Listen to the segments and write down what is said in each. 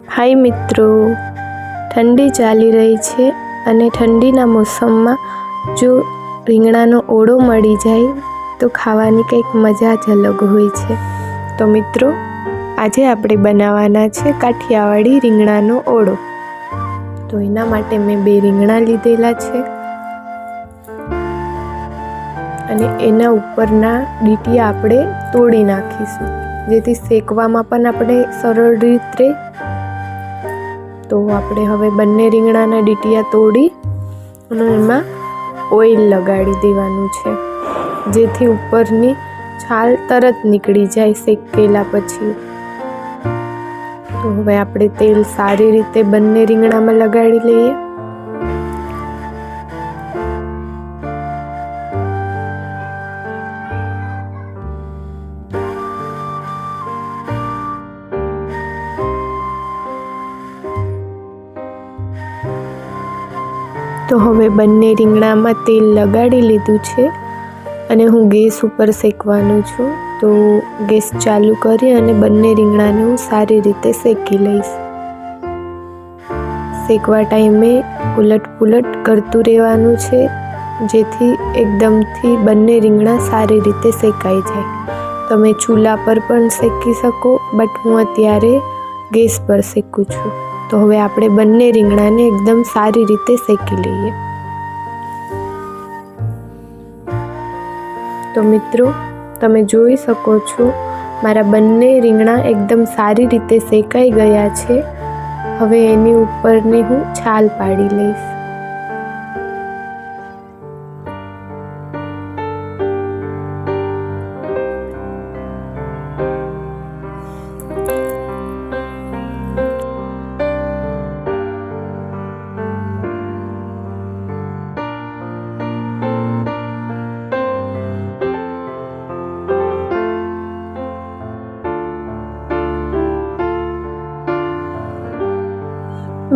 હાય મિત્રો, ઠંડી ચાલી રહી છે અને ઠંડીના મોસમમાં જો રીંગણાનો ઓળો મળી જાય તો ખાવાની કંઈક મજા જ અલગ હોય છે. તો મિત્રો, આજે આપણે બનાવવાના છે કાઠિયાવાડી રીંગણાનો ઓળો. તો એના માટે મેં બે રીંગણા લીધેલા છે અને એના ઉપરના ડીટીયા આપણે તોડી નાખીશું, જેથી શેકવામાં પણ આપણે સરળ રીતે તો આપણે હવે બંને રીંગણાના ડીટીયા તોડી અને એમાં ઓઇલ લગાડી દેવાનું છે. જેથી ઉપરની છાલ તરત નીકળી જાય શેકેલા પછી. તો હવે આપણે તેલ સારી રીતે બંને રીંગણામાં લગાડી લઈએ. હવે બંને રીંગણામાં તેલ લગાડી લીધું છે અને હું ગેસ ઉપર શેકવાનું છું. તો ગેસ ચાલુ કરી અને બંને રીંગણાને હું સારી રીતે શેકી લઈશ. શેકવા ટાઈમે ઉલટ પુલટ કરતું રહેવાનું છે, જેથી એકદમથી બંને રીંગણા સારી રીતે શેકાઈ જાય. તમે ચૂલા પર પણ શેકી શકો, બટ હું અત્યારે ગેસ પર શેકું છું. તો હવે આપણે બંને રીંગણાને એકદમ સારી રીતે શેકી લઈએ. તો મિત્રો, તમે જોઈ શકો છો, મારા બંને રીંગણા એકદમ સારી રીતે શેકાઈ ગયા છે. હવે એની ઉપરની હું છાલ પાડી લઈશ.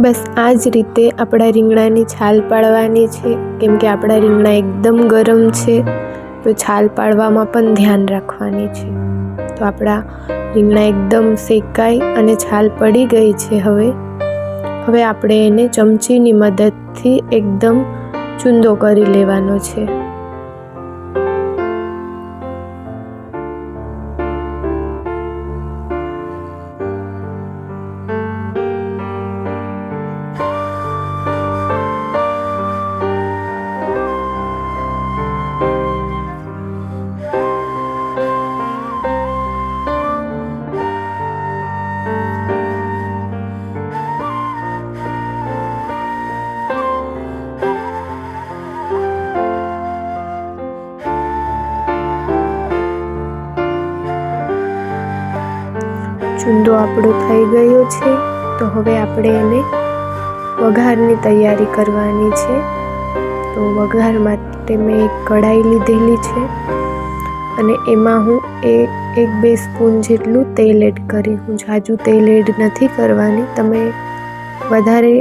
બસ આ જ રીતે આપણા રીંગણાની છાલ પાડવાની છે. કેમ કે આપણા રીંગણા એકદમ ગરમ છે, તો છાલ પાડવામાં પણ ધ્યાન રાખવાની છે. તો આપણા રીંગણા એકદમ શેકાય અને છાલ પડી ગઈ છે હવે. હવે આપણે એને ચમચીની મદદથી એકદમ ચૂંદો કરી લેવાનો છે. ચૂંદો આપણો થઈ ગયો છે, તો હવે આપણે એને વઘારની તૈયારી કરવાની છે. તો વઘાર માટે મેં એક કઢાઈ લીધેલી છે અને એમાં હું એ એક બે સ્પૂન જેટલું તેલ એડ કરી, હું જાજુ તેલ એડ નથી કરવાની. તમે વધારે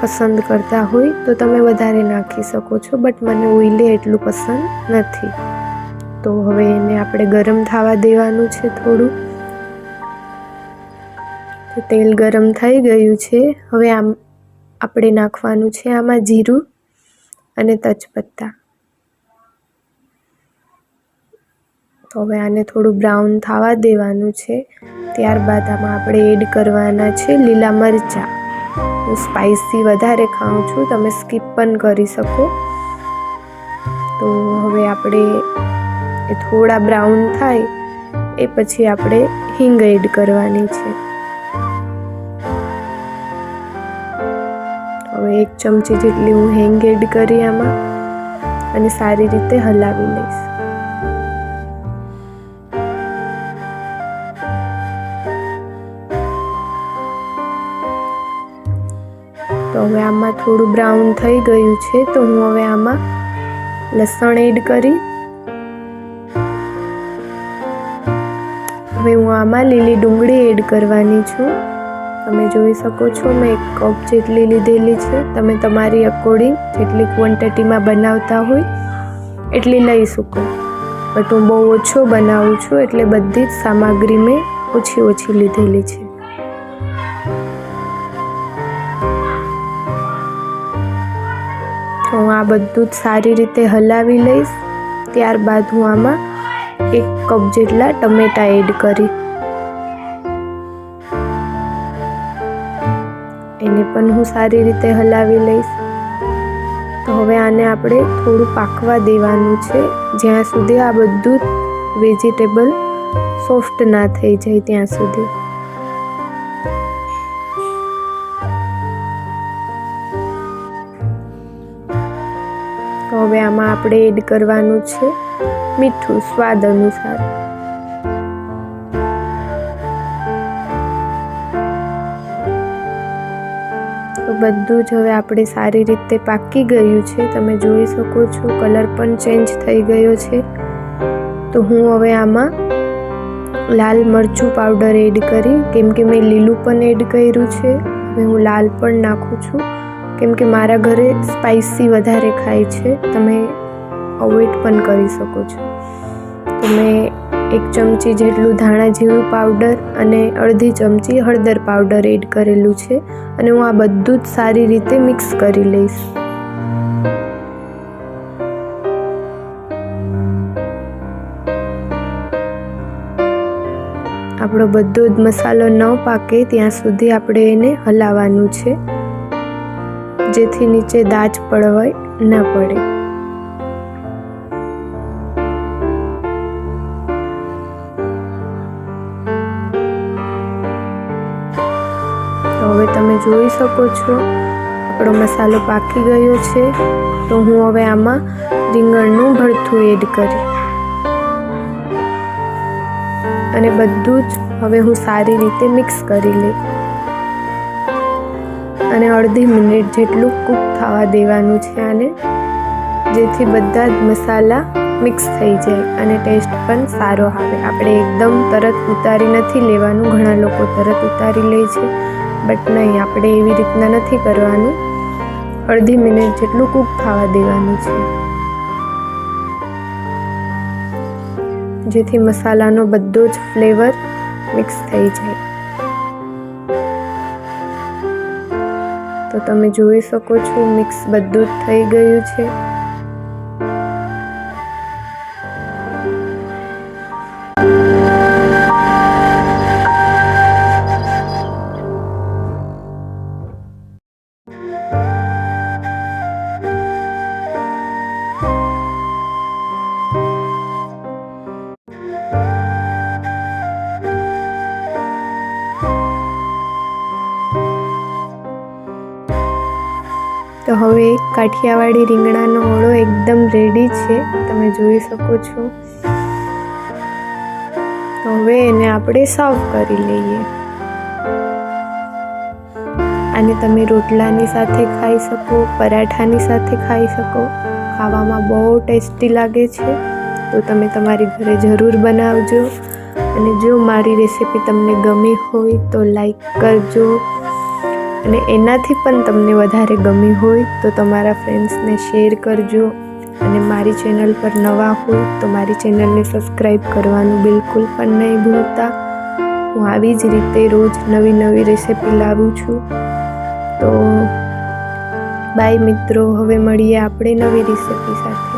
પસંદ કરતા હોય તો તમે વધારે નાખી શકો છો, બટ મને ઓઈલે એટલું પસંદ નથી. તો હવે એને આપણે ગરમ થવા દેવાનું છે થોડું. તો તેલ ગરમ થઈ ગયું છે. હવે આમ આપણે નાખવાનું છે આમાં જીરું અને તજપત્તા. તો હવે આને થોડું બ્રાઉન થવા દેવાનું છે. ત્યારબાદ આમાં આપણે એડ કરવાના છે લીલા મરચાં. હું સ્પાઇસી વધારે ખાઉં છું, તમે સ્કીપ પણ કરી શકો. તો હવે આપણે એ થોડા બ્રાઉન થાય, એ પછી આપણે હિંગ એડ કરવાની છે. એક ચમચી જેટલી હું હેંગ એડ કરી આમાં અને સારી રીતે હલાવી લઈશ. તો હવે આમાં થોડું બ્રાઉન થઈ ગયું છે, તો હું હવે આમાં લસણ એડ કરી હવે હું આમાં લીલી ડુંગળી એડ કરવાની છું. તમે જોઈ શકો છો, મેં એક કપ જેટલી લીધેલી છે. તમે તમારી અકોર્ડિંગ જેટલી ક્વોન્ટિટીમાં બનાવતા હોય, એટલી લઈ શકો. બટ હું બહુ ઓછો બનાવું છું, એટલે બધી જ સામગ્રી મેં ઓછી ઓછી લીધેલી છે. હું આ બધું જ સારી રીતે હલાવી લઈશ. ત્યારબાદ હું આમાં એક કપ જેટલા ટમેટાં એડ કરીશ એને પણ હું સારી રીતે હલાવી લઈશ. તો હવે આને આપણે થોડું પાકવા દેવાનું છે. જ્યાં સુધી આ બધું વેજીટેબલ સોફ્ટ ના થઈ જાય ત્યાં સુધી. તો હવે આમાં આપણે એડ કરવાનું છે મીઠું સ્વાદ અનુસાર. તો બધું જ હવે આપણે સારી રીતે પાકી ગયું છે. તમે જોઈ શકો છો, કલર પણ ચેન્જ થઈ ગયો છે. તો હું હવે આમાં લાલ મરચું પાવડર એડ કરી, કેમ કે મેં લીલું પણ એડ કર્યું છે. હવે હું લાલ પણ નાખું છું. કેમ કે મારા ઘરે સ્પાઇસી વધારે ખાય છે. તમે અવોઇડ પણ કરી શકો છો. તો મેં એક ચમચી જેટલું ધાણા જીરું પાવડર અને અડધી ચમચી હળદર પાવડર એડ કરેલું છે અને હું આ બધું જ સારી રીતે મિક્સ કરી લઈશ. આપણો બધો જ મસાલો ન પાકે ત્યાં સુધી આપણે એને હલાવવાનું છે, જેથી નીચે દાજ પડવાય ન પડે. જોઈ શકો છો. આપણો મસાલો પાકી ગયો છે. તો હું હવે આમાં રીંગણનું ભરથું એડ કરી. અને બધું જ હવે હું સારી રીતે મિક્સ કરી લઈ. અને અડધી મિનિટ જેટલું કૂક થવા દેવાનું છે આને, જેથી બધા જ મસાલા મિક્સ થઈ જાય અને ટેસ્ટ પણ સારો આવે. આપણે એકદમ તરત ઉતારી નથી લેવાનું. ઘણા લોકો તરત ઉતારી લે છે. બટ નહીં, આપણે એવી રીતના નથી કરવાનું. અડધી મિનિટ જેટલું કૂક થવા દેવાનું છે. જેથી મસાલાનો બધો જ ફ્લેવર મિક્સ થઈ જાય. તો તમે જોઈ શકો છો મિક્સ બધું જ થઈ ગયું છે. કાઠિયાવાડી રીંગણાનો ઓળો એકદમ રેડી છે. તમે જોઈ શકો છો. હવે એને આપણે સર્વ કરી લઈએ. આને તમે રોટલાની સાથે ખાઈ શકો, પરાઠાની સાથે ખાઈ શકો. ખાવામાં બહુ ટેસ્ટી લાગે છે. તો તમે તમારી ઘરે જરૂર બનાવજો. અને જો મારી રેસીપી તમને ગમી હોય તો લાઈક કરજો. અને એનાથી પણ તમને વધારે ગમી હોય તો તમારા ફ્રેન્ડ્સને શેર કરજો. અને મારી ચેનલ પર નવા હોય તો મારી ચેનલને સબસ્ક્રાઈબ કરવાનું બિલકુલ પણ નહીં ભૂલતા. હું આવી જ રીતે રોજ નવી નવી રેસીપી લાવું છું. તો બાય મિત્રો. હવે મળીએ આપણે નવી રેસીપી સાથે.